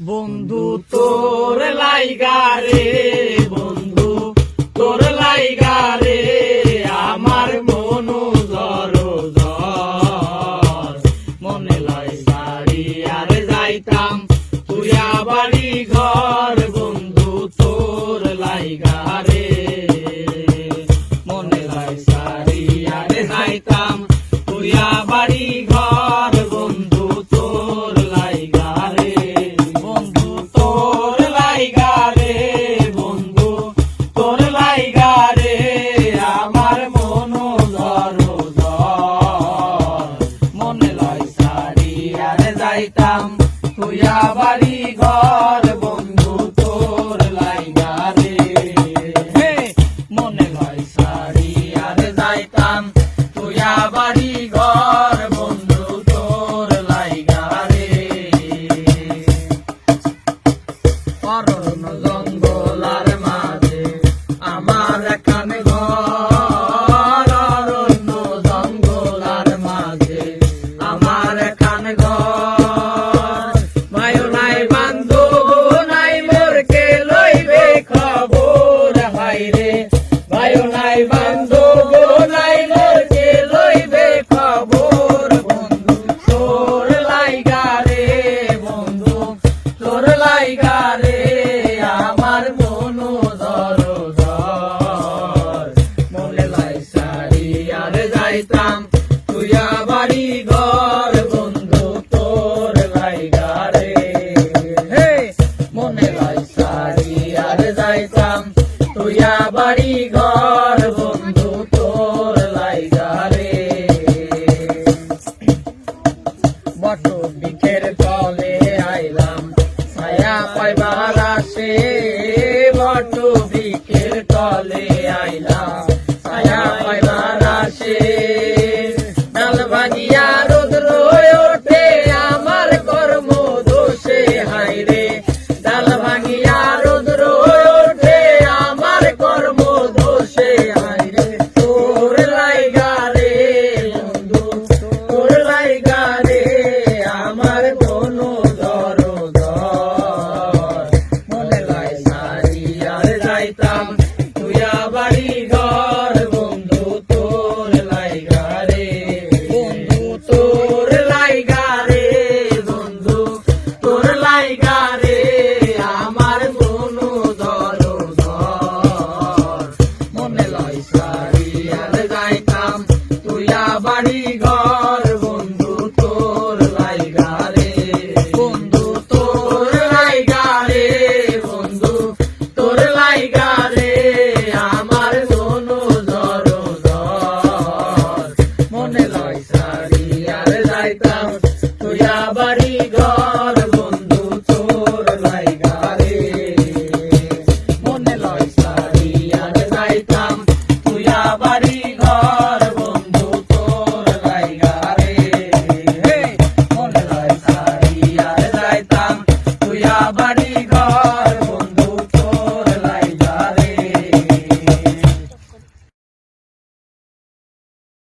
বন্ধু, তোর লাইগারে বন্ধু, তোর লাইগারে আমার মনু জর মনে লাইগারি আর যাইতাম, তুই বাড়ি ঘর, বন্ধু। তোর লাইগা আমার মন ধর মনে লাই সারি, আর যাইতাম তুইয়া বাড়ি ঘর, বন্ধু তোর লাইগা রে। মনে লাই সারি, আর যাইতাম তুইয়া বাড়ি ঘর, বন্ধু তোর লাইগা রে। জঙ্গলার মাঝে যাইতাম তুইয়া বাড়ি ঘর, বন্ধু, তোর লাইগা রে হে মনে লাই সারি আর যাইতাম। তুইয়া বাড়ি ঘর, বন্ধু, তোর লাইগা রে বট বিখের তলে আইলাম, ছায়া পাইবার আসে। বট বিখের তলে día. জায়গা আমার ধর। মনে লয় বাড়ি ঘর, বন্ধু তোর লাইগা রে। বন্ধু তোর লাইগা রে, বন্ধু তোর লাইগা রে, আমার ধর। মনে লয় বাড়ি ঘর